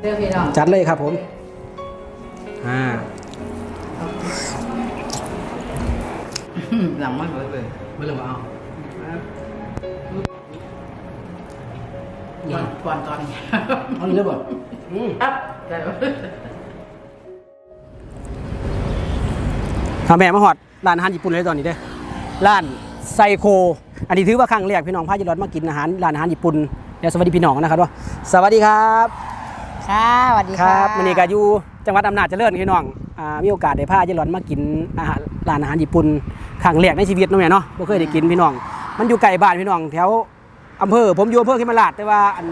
เด้อพี่น้องจัดเลยครับผมอ่าหลังมันเลยไม่เลยว่าเอาก่อนก่อนตอนนี้เอาเลยบ่อืมครับได้ปะทำแม่มาหอดร้านอาหารญี่ปุ่นเลยตอนนี้เด้อร้านไซโค อันนี้ถือว่าครั้งแรกพี่น้องพาจิรอดมากินอาหารร้านอาหารญี่ปุ่นเดี๋ยวสวัสดีพี่น้องนะครับว่าสวัสดีครับ ค่ะสวัสดีคค่ะรับวันนี้ก็อยู่จังหวัดอำนาจเจริญพี่น้องอ่ามีโอกาสได้พาจิรอดมากินอาหารร้านอาหารญี่ปุ่นครั้งแรกในชีวิตเนาะแม่เนาะบ่เคยได้กินพี่น้อง มันอยู่ไกลบ้านพี่น้องแถวอำเภอผมอยู่อำเภอเขมราชแต่ว่าอัน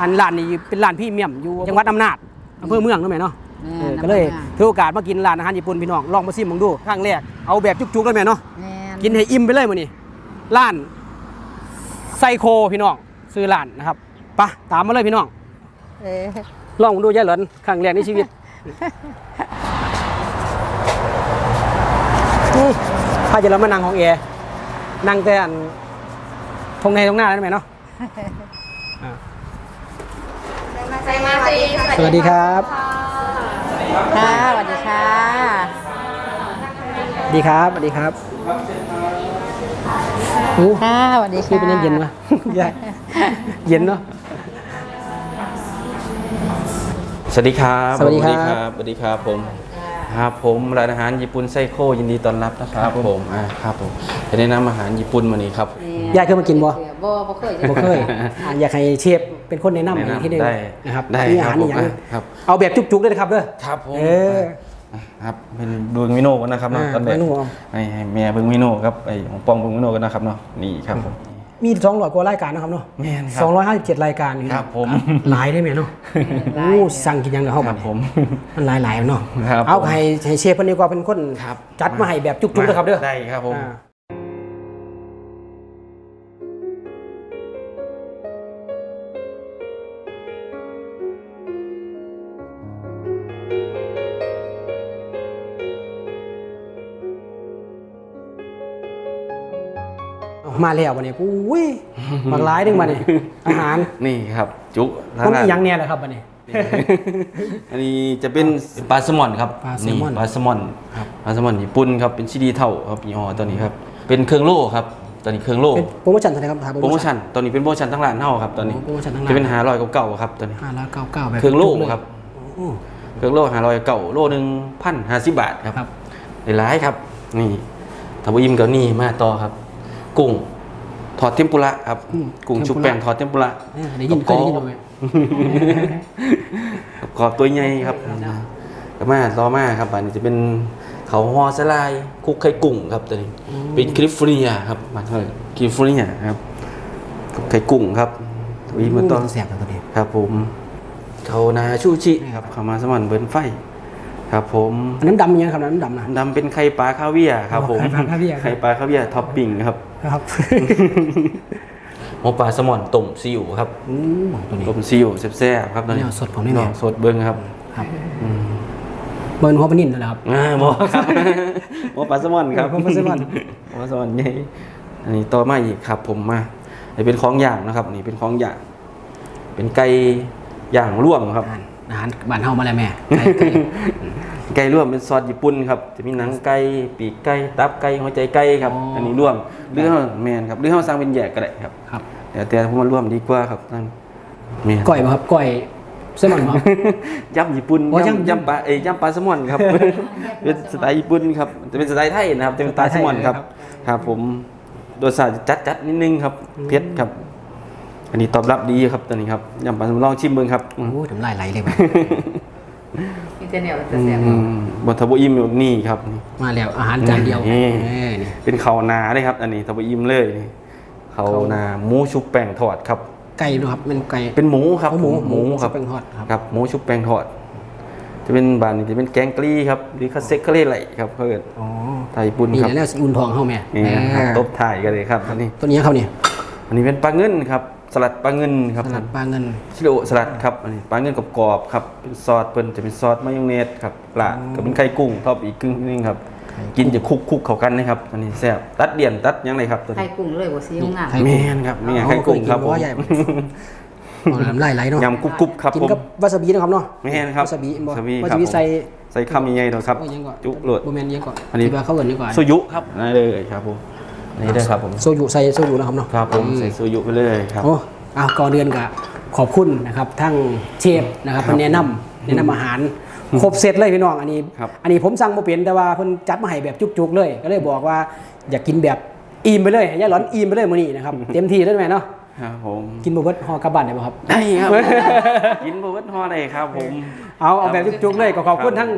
อันร้านนี้เป็นร้านพรี่เมียมอยู่จังหวัดอำนาจอำเภอเมืองเนาะแม่เนาะเออก็เลยถือโอกาสมากินร้านอาหารญี่ปุ่นพี่น้องลองมาซิมมึงดูครั้งแรกเอาแบบจุกๆเลยแม่เนาะ แม่นกินให้อิ่มไปเลยมื้อนี้ร้านไซโคพี่น้องซื้อร้านนะครับไปะตามมาเลยพี่น้อง เออ ลองดูยายหลอนครั้งแรกในชีวิตอื้อพาจะเรามานั่งของเอนั่งแต่อันทงในตรงหน้าแล้วแม่เนาะอ่าสวัสดีครับค่ะสวัสดีค่ะสวัสดีครับสวัสดีครับอู้ค่ะสวัสดีคือค่ะเป็นเย็นๆวะยายเย็นเนาะ สวัสดีครับสวัสดีครับสวัสดีครับผมครับผมร้านอาหารญี่ปุ่นไซโคยินดีต้อนรับนะครับผมอ่าครับผมจะแนะนำอาหารญี่ปุ่นวันนี้ครับยายเคยมากินบ่บ่บ่เคยบ่เคยอะอยากให้เชฟเป็นคนแนะนำให้ที่หนึงได้นะครับได้มีอาหารครับอีกอย่างผมครับเอาแบบจุกๆเลยนะครับเด้อครับผมเอออ่าครับเป็นดูเมนูกันนะครับเนาะอ่าตอนแรกเมนูเอาให้ให้แม่เบิ่งเมนูครับไอ้ของปองเบิ่งเมนูกันนะครับเนาะนี่ครับผม มี200กว่ารายการนะครับเนาะแม่นครับ257รายการนี่ครับผม หลายได้ไหมเนาะโอ้สั่งกินยังเด้อเฮาคบัรัดบนี้ผม มันหลายๆเนาะครับเอาผมให้ให้เชฟเพิ่นดีกว่าเป็นคนครับ จัดมาให้แบบจุกๆนะครับเด้อได้ครับผม อ่า มาแล้ววันนี้อุ้ยบักหลายหนึงบัดนี้อาหารนี่ครับ จุมันมีร้านหยังเนี่ยแหละครับบัดนี้อันนี้จะเป็นปลาแซลมอนครับปลาแซลมอนปลาแซลมอนปลาแซลมอนญี่ปุ่นครับเป็นซีดีเท่าครับยี่ห้อตัวนี้ครับเป็นเครื่องโล่ครับตอนนี้เครื่องโล่เป็นโปรโมชั่นเท่าไหร่ครับถามโปรโมชั่นตอนนี้เป็นโปรโมชั่นทั้งร้านเท่าครับตอนนี้โปรโมชั่นทั้งร้านจะเป็นหาร้อยเก่าๆครับตอนนี้ห้าร้อยเก้าเก้าแบบเครื่องโล่จุกๆยครับโอ้เครื่องโล่หาร้อยเก่าโล่หนึ่งพันห้าสิบบาทครับครับหลายๆครับนี่ทาบุยิมกับนี่มาต่อครับ กุ้ง ทอดเทมปุระครับอืมกุ้งเทมปุระชุบแป้งทอดเทมปุระเออได้ยินเคยได้ยินไหมกับกรอบตัวใหญ่ครับก็มาต่อมาครับอันนี้จะเป็นเขาห่อสลายคลุกไข่กุ้งครับตัวนี้ เป็นแคลิฟอร์เนียครับมาเท่าไหร่แคลิฟอร์เนียครับกับไข่กุ้งครับทวีมาต่อแสบตัวนี้ครับผมเขานาชูชิครับเขามาสมันเบิร์นไฟ ครับผมอันน้ำดำยังครับน้ำดำนะดำเป็นไข่ปลาคาเวียร์ครับผมไข่ปลาคาเวียร์ไข่ปลาคาเวียร์ท็อปปิ้งครับครับหมูปลาสมอนต้มซีอิ๊วครับอืมตัวนี้ต้มซีอิ๊วแซ่บๆครับตอนนี้แนวสดผมนี่แหละลองสดเบิ้งครับครับเบิร์นหัวปลานิ่นนั่นแหละครับอ่าหมอครับหมอปลาสมอนครับหมอปลาแซลมอนหมอปลาสมอนใหญ่อันนี้ต่อมาอีกครับ ผมมาอันนี้เป็นของย่างนะครับนี่เป็นของย่าง เป็นไก่ย่างร่วมครับอาหารบ้านเฮามาแล้วแม่ไก่ ไก่ไก่ร่วมเป็นซอสญี่ปุ่นครับจะมีหนังไก่ปีกไก่ตับไก่หัวใจไก่ครับอันนี้ร่วมหรือเฮาแมนครับหรือเฮาสั่งเป็นแยกก็ได้ครับครับแต่แต่ผมมาร่วมดีกว่าครับท่านแม่นก้อยบ่ครับก้อยเซลมอนบ่ครับ ยำญี่ปุ่นอ๋อยำ ยำยำปลาเอ้ยยำปลาแซลมอนครับ เป็นสไตล์ญี่ปุ่นครับจะเป็นสไตล์ไทยนะครับจะเป็นปลาแซลมอนครับ ครับผมรสชาติจัดจัดๆนิดนึงครับเผ็ดครับ อันนี้ตอบรับดีครับตอนนี้ครับยำปลาแซลมอนลองชิมเบิ่งครับ โอ้ยน้ำลายไหลเลยว่ะ มีแต่แนวจะแซ่บอืมบนทบอิ่มอยู่นี่ครับนี่ มาแล้วอาหารจานเดียวนี่ เอ้ยนี่ เป็นข้าวนาเลยครับ อันนี้ทบอิ่มเลยนี่ข้าวนาหมูชุบแป้งทอดครับ ไก่ดูครับเป็นไก่ เป็นหมูครับอ๋อหมูหมูครับชุบแป้งทอดครับ ครับหมูชุบแป้งทอด จะเป็นบานนี้จะเป็นแกงกะหรี่ครับหรือคาเซ็กคาเล่ไหลครับเพื่อนอ๋อไทยปุ่นนี่ครับแหละแล้วสีอุ่นทองเฮาแม่นี่เอครับอตบถ่ายกันเลยครับอันนี้ ตัวนี้เขาเนี่ยอันนี้เป็นปลาเงินครับ สลัดปลาเงินครับสลัดปลาเงินชิโรสลัดครับอันนี้ปลาเงินกรอบๆครับเป็นซอสเปิ้นจะเป็นซอสมายองเนสครับลาดกับเป็นไข่กุ้งท็อปอีกครึ่งนึงครับกินจะคลุกคุกๆเข้ากันนะครับอันนี้แซ่บตัดเดี่ยนตัดยังไงครับตัวไข่นี้กุ้งเลยบ่สีงามไข่แม่นครับนี่ไงไข่กุ้งครับผมเอาเคยกินบ่ว่าใหญ่อ๋อน้ำลายไหลเนาะยำกรุบกรุบครับกินผมกับวาซาบินะครับเนาะแม่นครับวาซาบิบ่วาซาบิวาครัซาบบิผมใส่ใส่คำใหญ่ๆหน่อยครับโอ้ยยังก่อนจุโหลดบ่แม่นยังก่อนอันนี้ที่ว่าเขาเอิ้นยังก่อนโซยุครับนั่นเลยครับผม อันนี่ด้วยครับผม โซยุใส่โซยุนะครับเนาะครับผมอืใส่โซยุไปเลยครับโอ้อ้าวก่อนเดือนกับขอบคุณนะครับทั้งเชฟนะครับครับเพิ่นแนะนำแนะนำอาหารครบเซตเลยพี่น้องอันนี้ครับอันนี้ผมสั่งบ่เป็นแต่ว่าเพิ่นจัดมาให้แบบจุกๆเลย ก็เลยบอกว่าอยากกินแบบอิ่มไปเลยให้ยายหลอนอิ่มไปเลยมื้อนี้นะครับเต็มที่เลยแม่เนาะครับผมกินบ่เบิดห่อกลับบ้านได้บ่ครับได้ครับกินบะเบิดฮอได้ครับผมเอาเอาแบบจุกๆเลยก็ขอบคุณทั้ง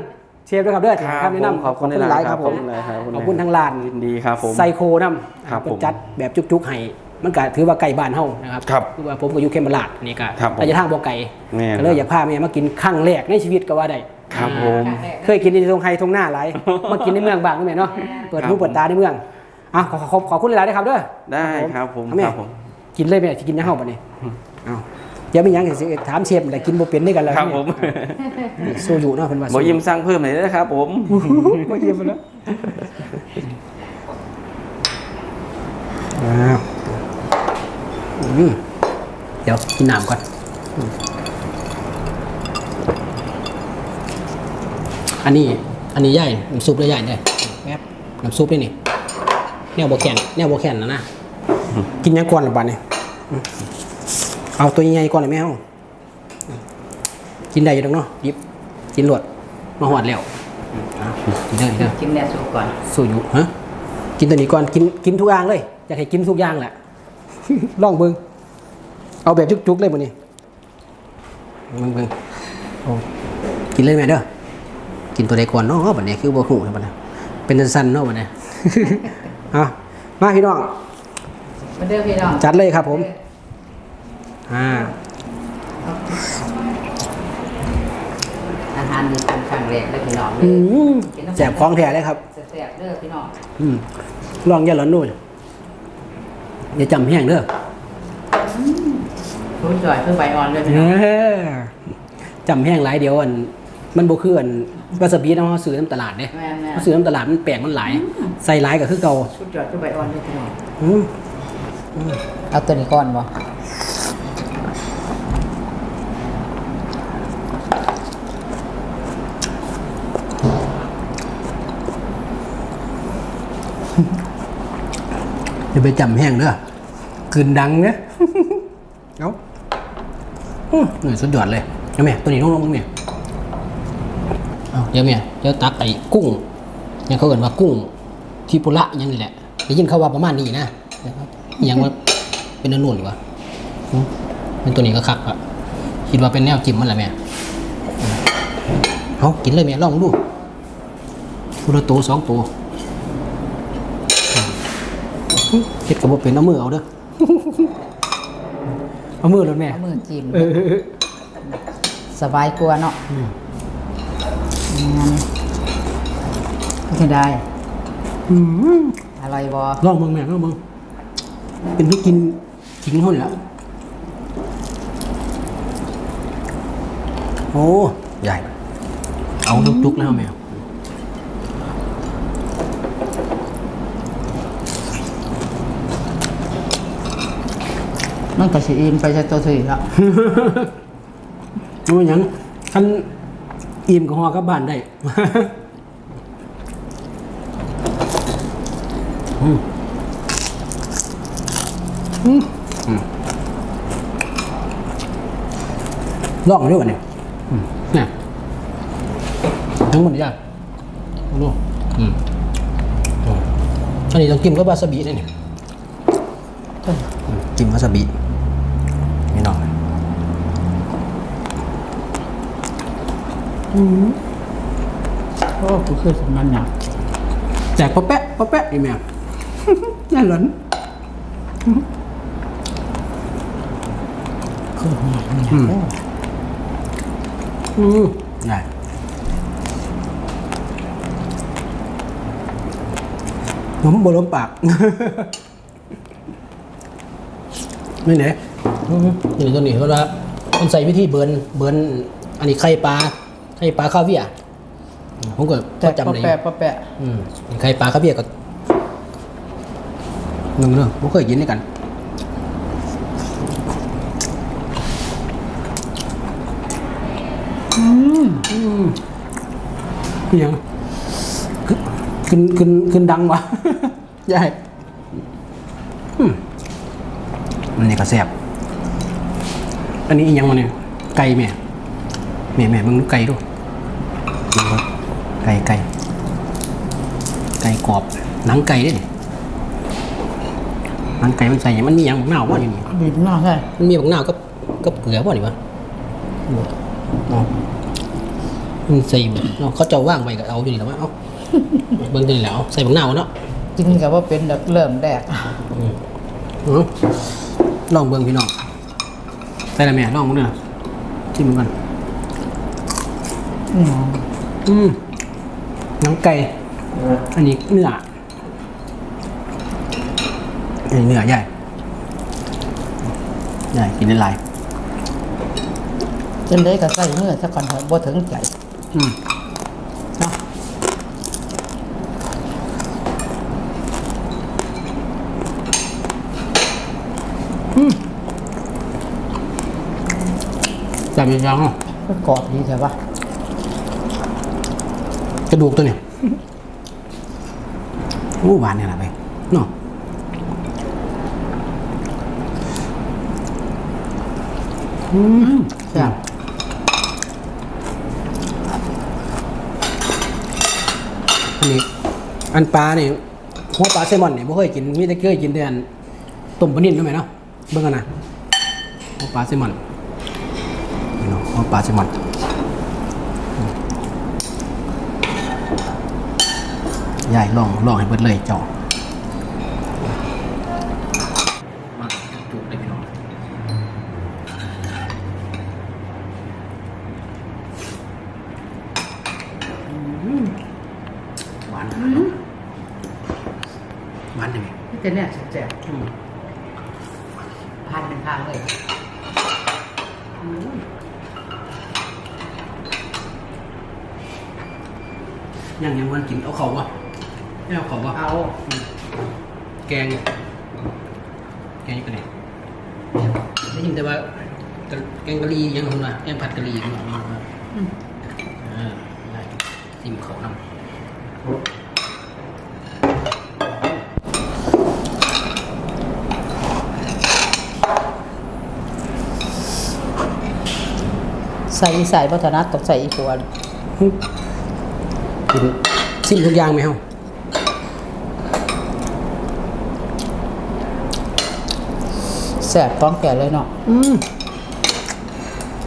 เชฟด้วยครับเด้อที่ให้คำแนะนำขอบคุณหลายๆครับผมหลายๆครับขอบคุณทั้งร้านยินดีครับผมไซโคน้ำครับเป็นผมจัดแบบจุกๆให้มันก็ถือว่าไก่บ้านเฮานะครับครับคือว่าผมก็อยู่เคมราดนี่ก็ครับผมระยะทางบ่ไกลแม่นก็เลยอยากพาแม่มากินครั้งแรกในชีวิตก็ว่าได้ครับผมเคยกินในตรงไฮตรงหน้าหลายมากินในเมืองบ้างนี่แม่เนาะเปิดหูเปิดตาในเมืองอะขอขอขอขอบคุณหลายๆนะครับเด้อได้ครับผมเอาแม่ครับผมกินเลยแม่สิกินยังเฮาบัดนี้เอาเดี๋ยวมีหยังสิถามเชฟแต่กินบ่เป็นด้วยกันแล้วครับผมนี่สู้อยู่เนาะเพิ่นว่าบอยิมสั่งเพิ่มหน่อยนะครับผมบ่ยิ้มแล้วอ้าวอืมเดี๋ยวกินน้ำก่อนอืมอันนี้ อันนี้ใหญ่น้ำซุปเลยใหญ่เลยแป๊บน้ำซุปนี่นี่แนวโบแคนแนวโบแคนนะนะ กินยังก่อนหรือเปล่าเนี่ยอืม เอาตัวใหญ่ๆก่อนเลยไหมเฮากินได้อยู่ตรงเนาะหยิบกินหลวดมาหอดแล้วอืมเอากินได้กินได้กินแน่สุกก่อนสู้อยู่ฮะกินตัวนี้ก่อนกินกินทุกอย่างเลยอยากให้กินทุกอย่างแหละลองเบิ่งเอาแบบจุกๆเลยบ่นี้เบิ่งเบิ่งเอากินเลยแม่เด้อกินตัวใดก่อนเนาะบัดนี้คือบ่ฮู้นะบัดนี้เป็นสั้นๆเนาะบัดนี้เอามาพี่น้องมาเด้อพี่น้องจัดเลยครับผม อ่าอาหารดีเป็นครั้งแรกเลยพี่น้องอืมแสบของแท้เลยครับแซ่บๆเด้อพี่น้องอืมลองอย่าหลอนนู่นอย่าจำแห้งเด้อผู้จ่อยเพื่อใบอ่อนเลยพี่เอน้องอจำแห้งหลายเดียวอันมันบ่คืออันวาซาบิเนาะซื้อน้ำตลาดเด้แม่แม่เขาซื้อน้ำตลาดมันแปลกมันหลาย ใส่หลายก็คือเก่าผู้จ่อยเพื่อใบอ่อนเลยพี่น้องอืมเอาตัวนี้ก่อนบ่ อย่าไปจำแห้งเด้อคืนดังเด้อเอาอื้อนี่สุดยอดเลยเอาแม่ตัวนี้ลงลงๆเนี่ยเอาเดี๋ยวแม่เดี๋ยวตักไอ้กุ้งยังเขาเอิ้นว่ากุ้งทีปุระยังนี่แหละได้ยินเขาว่าประมาณนี้นะยังว่าเป็นนุ่นๆวะอืมเป็นตัวนี้ก็คักอะคิดว่าเป็นแนวจิ้มมันแหละแม่เอากินเลยแม่ลองดูพุละตัวสองตัวอืม เฮ็ดกับบ่เป็นเอามือเอาเด้อเอามือเลยแม่เอามือจิ้มเออสบายกว่าเนาะอืมงั้นก็คือได้อืมอร่อยบ่ลองเบิ่งแม่ลองเบิ่งเป็นที่กินขิงหุ่นละโอ้ ใหญ่ เอาจุกๆแล้วแม่ มันก็สิอิ่มไปซะตัวถือแล้วโอ้ยหยังคันอิ่มกับฮอกลับบ้านได้ อืมอืมอืมลองด้วยวะเนี่ยอืมเนี่ยทั้งหมดยากดูอืมอืมอันนี้ต้องกินกับวาซาบิเลยเนี่ยอืมจิ้มวาซาบิ นี่น้องโอ้กูคือสมันหนักแจกปะแปะปะแปะอีแม่น่าหลอนคือหนักอืมอืมได้ผมบล้มปาก ไม่ไหน นี่ตัวนี้เขาว่ามันใส่วิธีเบิร์นเบิร์นอันนี้ไข่ปลาไข่ปลาข้าวเวียผมก็แต่จำได้ปะแปะปะแปะอืมไข่ปลาข้าวเวียก็หนึ่งเรื่องผมเคยยินด้วยกันอืมอืมยังขึ้นขึ้นขึ้นดังวะใหญ่อืมนี่ก็แซ่บ อันนี้อีหยังมาเนี่ยไก่แม่แม่แม่มึงดูไก่ดูดูครับไก่ไก่ไก่กรอบหนังไก่เด้นี่หนังไก่มันใส่หยังมันมีหยังบักหน้าวบ่อยู่นี่บีบหน้าใช่มันมีบักหน้าวกับกับเกลือบ่นี่วะเนาะมันใส่บ่เนาะเขาเจะว่างไปก็เอาอยู่นี่แหล้วว่าเอาเบิ่งตัวนี่แหล้วเอาใส่บักหน้าวเนาะ กินกับว่าเป็นแบบเริ่มแดกอืมลองเบิ่งพี่น้อง ใส่ละแม่ลองมึงเด้อชิมกันอืมอืมหนังไก่ อันนี้เนื้ออันนี้เนื้อใหญ่ใหญ่กินได้หลาย จนได้ก็ใส่เมื่อสักก่อนเถอะบ่ถึงใจ อืมเนาะอืม จับยังอะก็กรอบดีใช่ปะกระดูกตัวเนี่ยโอ้หวานเนี่ยนะไปเนาะอืมใช่อันนี้อันปลาเนี่ยหัวปลาแซลมอนเนี่ยบ่เคยกินมีแต่เคยกินแต่อันต้มปลานิ่นใช่ไหมเนาะเบิ่งกันนะหัวปลาแซลมอน ปลาแซลมอนยายลองลองให้เบิดเลยเจ้ามาจุกเลยพี่น้องหวานหวานจังเลยนี่จะเนี่ยแซ่บ อืม ๆพันเป็นทางเลย ยังยังวันกินเอาเขาวะไม่เอาเขาวะเอาแกงแกงกันเนี่ยได้ยินแต่ว่าแกงกะหรี่ยังคนละแกงผัดกะหรี่ยังคนละอืมเออได้ซิมเขานำใส่ใส่วัฒนัดต้องใส่อีกขวด กินซิมทุกอย่างไหมเฮาแซ่บต้องแก่เลยเนาะอืม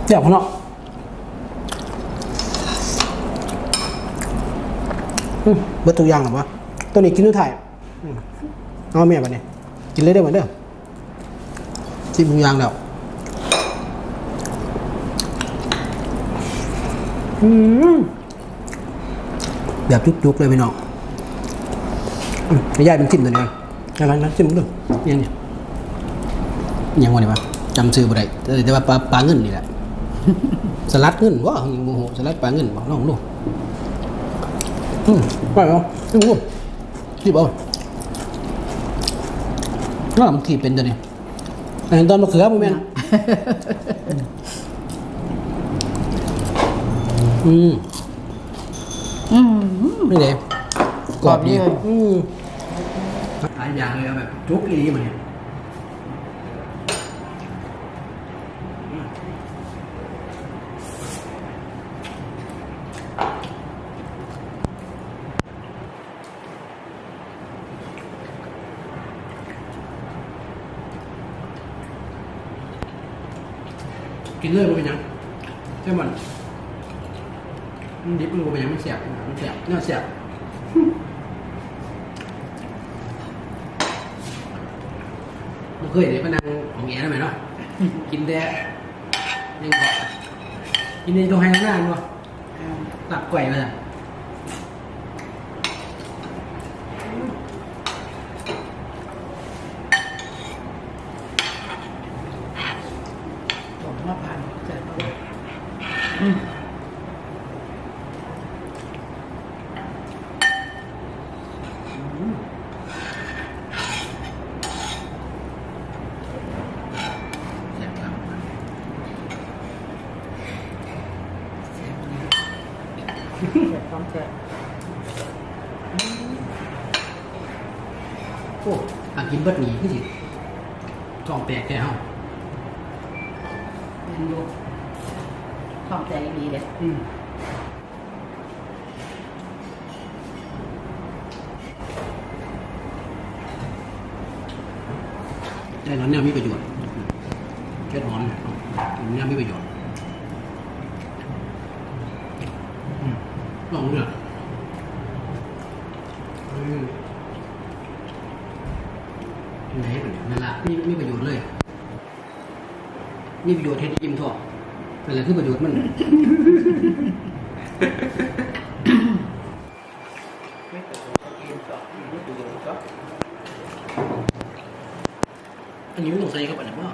เดี๋ยวพอเนาะอืมเบิดตัวอย่างหรอวะตัวนี้กินทุกถ่ายอืมเอาแม่บัดนี้กินเลยได้อเหมือนเด้อซิมทุกอย่างแล้วอืม แบบจุกๆเลยพี่น้องอืมให้ยายเป็นจิ้มตัวนี้อะไรนะจิ้มดูยังเนี่ยยังวันนี้วะจำชื่อบ่ได้แต่แต่ว่าปลาปลาเงินนี่แหละสลัดเงินวะยังโมโหสลัดปลาเงินบอกลองดูอืมไปเอาดูรีบเอาน่ามันขีดเป็นตัวนี้อันนี้ตอนมะเขือผมแม่นอืมอืม นี่เลยกรอบดีเลยอืมหลายอย่างเลยเอาแบบจุกอีมันเนี่ยกินเลยบ่เป็นหยังใช่มันมันดิบมันบ่เป็นหยังมันแสบมัน แสบเนื้อแสบบ่เคยได้พนังของแง่ได้ไหมเนาะกินแต่ยังเกาะกินในตรงไฮหน้าเนาะหลับไก่มาจ้ะ ผมว่าผ่านแซ่บมากอืม แสบครับ แซ่บเลย แซ่บต้องแซ่บ โอ้อากินเบิดหนีคือสิท้องแตกแค่เฮาแม่นอยู่ท้องใจดีเด้อืมแต่ตอนเนี้ยมีประโยชน์เห็ดหอมเนี่ยเนี่ยมีประโยชน์อืมลองดูเนี่ยอืมไหนมันนั่นละมีมีประโยชน์เลย มีประโยชน์เฮ็ดอิ่มท้องนั่นแหละคือประโยชน์มันอันนี้ไม่ต้องใส่เข้าไปนะพ่อ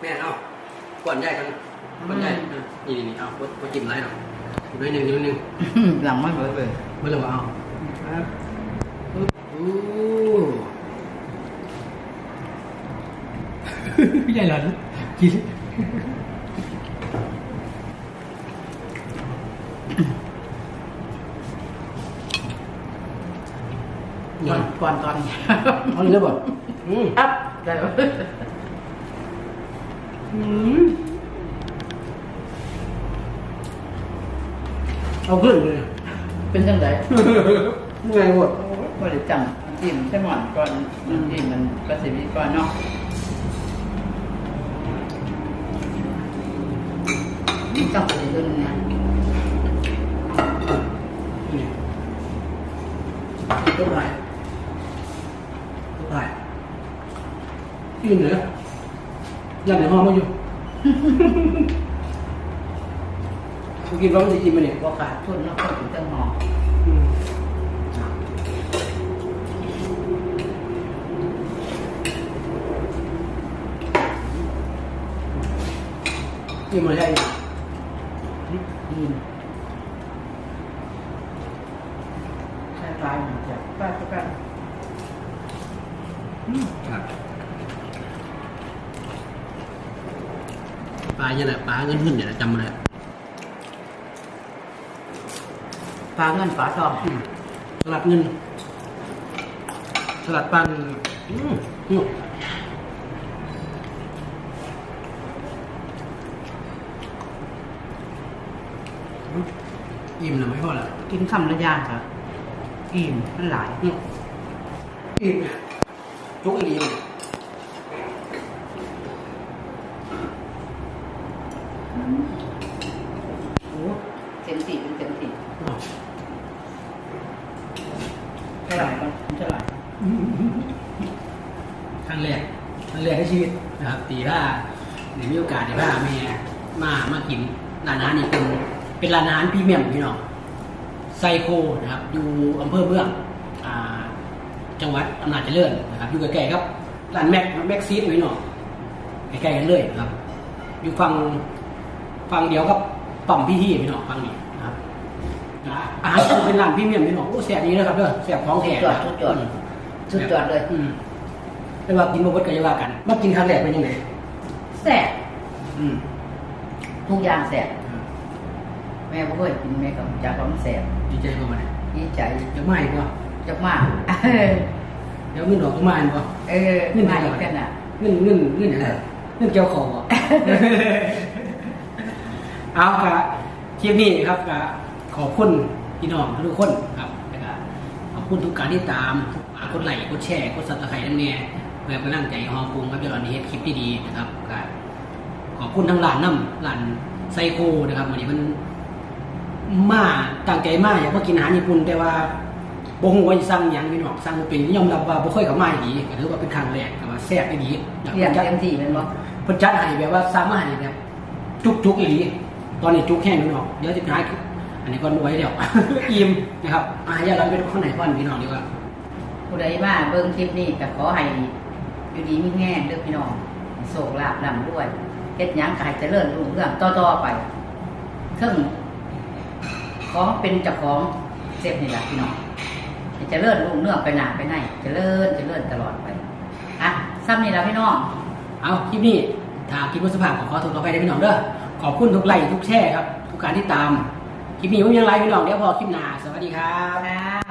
แม่เอาก่อนใหญ่กันก่อนใหญ่อะนี่นี่นี่เอาพอจิ้มไรหรอกอีกน้อยหนึ่งนิดนึงหลังมันเบิดเลยไม่เลยว่าเอาครับปึ๊บอู้ ใหญ่หลอนกินหก่ย่ออนนก่อนตอนเอาเลยบ่อืมอัพได้แล้วอืมเอาขึ้นเลยเป็นจังไดเมื่อยหมดบ่ได้จังจิ้มใช่หมอนก่อนน้ำจิ้มมันก็สิมีก่อนเนาะ จังไปเรื่อยๆนะนี่ตัวไหนตัวไหนกินเหรอยันในห้องมาอยู่กูกินร้องจะกินมาเนี่ยบ่ขาดทุนเนาะก็ถึงจังหอมอืมกินมาได้ยังดี นใช่ปลายมันจะปลายก็กันครับปลาเนี่ยแหละปลาเงินขึ้นเนี่ยแหละจำมาเลยปลาเงินปลาทองอืมสลัดเงินสลัดปลาเงินอืมอืม อิ่มนะไม่พอละกินคำละอย่างครับอิ่มมันหลายอืมอิ่มเนี่ยยกอีกทีเลยโอ้เต็มที่เป็นเต็มที่อ้าวเท่าไหร่ก่อนเท่าไหร่ครั้งแรกครั้งแรกในชีวิตนะครับตีว่าในมีโอกาสได้ว่าแม่มามากินร้านอาหารนี่เป็น เป็นร้านอาหารพรีเมียมพี่น้องไซโคนะครับ อยู่อำเภอเมืองอ่าจังหวัดอำนาจเจริญนะครับ อยู่ใกล้ๆครับร้านแม็กแม็กซีดพี่น้องใกล้ๆกันเลยนะครับ อยู่ฝั่งฝั่งเดียวกับปั๊มพี่ที่พี่น้องฝั่งนี้นะครับนะอาหารเป็นร้านพรีเมียมพี่น้องโอ้แซ่บดีนะครับเด้อแซ่บของแท้นะสุดยอดสุดยอดเลยอืมไม่ว่ากินบ่เบิดก็อย่าว่ากันมากินครั้งแรกเป็นยังไงแซ่บอืมทุกอย่างแซ่บแม่บ่เคยกินแม่ก็จากความแซ่บดีใจบ่มาเนี่ยดีใจจะไม่บ่จักมากเดี๋ยวเงินดอกจะมาบ่เออมาอีกกันน่ะเงินเงินเงินอะไรเงินเกี่ยวของบ่เอาครับคลิปนี้ครับก็ขอบคุณพี่น้องทุกคนครับแล้วก็ขอบคุณทุกการที่ตามทุกกดไลค์กดแชร์กดซับสไครต์นั่นแน่เพื่อเป็นกำลังใจให้ฮอปรุงครับเดี๋ยวเรานี้เฮ็ดคลิปที่ดีนะครับก็ขอบคุณทั้งร้านน้ำร้านไซโคนะครับวันนี้มัน มาตั้งใจมาอยากมากินอาหารญี่ปุ่นแต่ว่าบ่ฮู้ว่าสิสั่งหยังพี่น้องสั่งบ่เป็นยอมรับว่าบ่เคยเข้ามาอีหลีก็ถือว่าเป็นครั้งแรกแต่ว่าแซ่บอีหลีอยากเรียนจัดเต็มที่แม่นบ่เพิ่นจัดให้แบบว่าสั่งมาให้แบบจุกๆอีหลีตอนนี้จุกแห้งพี่น้องเดี๋ยวสิหายอันนี้ก่อนบ่ไหว้แล้วอิ่มนะครับอะอย่าเราเป็นคนไหนก่อนพี่น้องดีกว่าผู้ใดมาเบิ่งคลิปนี้ก็ขอให้อยู่ดีมีแง่เด้อพี่น้องโศกลาบลำด้วยเฮ็ดหยังก็ให้เจริญรุ่งเรืองต่อๆไปถึง ของเป็นเจ้าของเสพนี่ล่ะพี่น้องให้เจริญรุ่งเรืองไปหน้าไปไหนเจริญเจริญตลอดไปอะซ้ำนี่ล่ะพี่น้องเอาคลิปนี้ถ้าคิดว่าสภาพขอขอโทษขอไปได้พี่น้องเด้อขอบคุณทุกไลค์ทุกแชร์ครับทุกการที่ตามคลิปนี้ผมยังไลฟ์พี่น้องเดี๋ยวพอคลิปหน้าสวัสดีครับค่ะ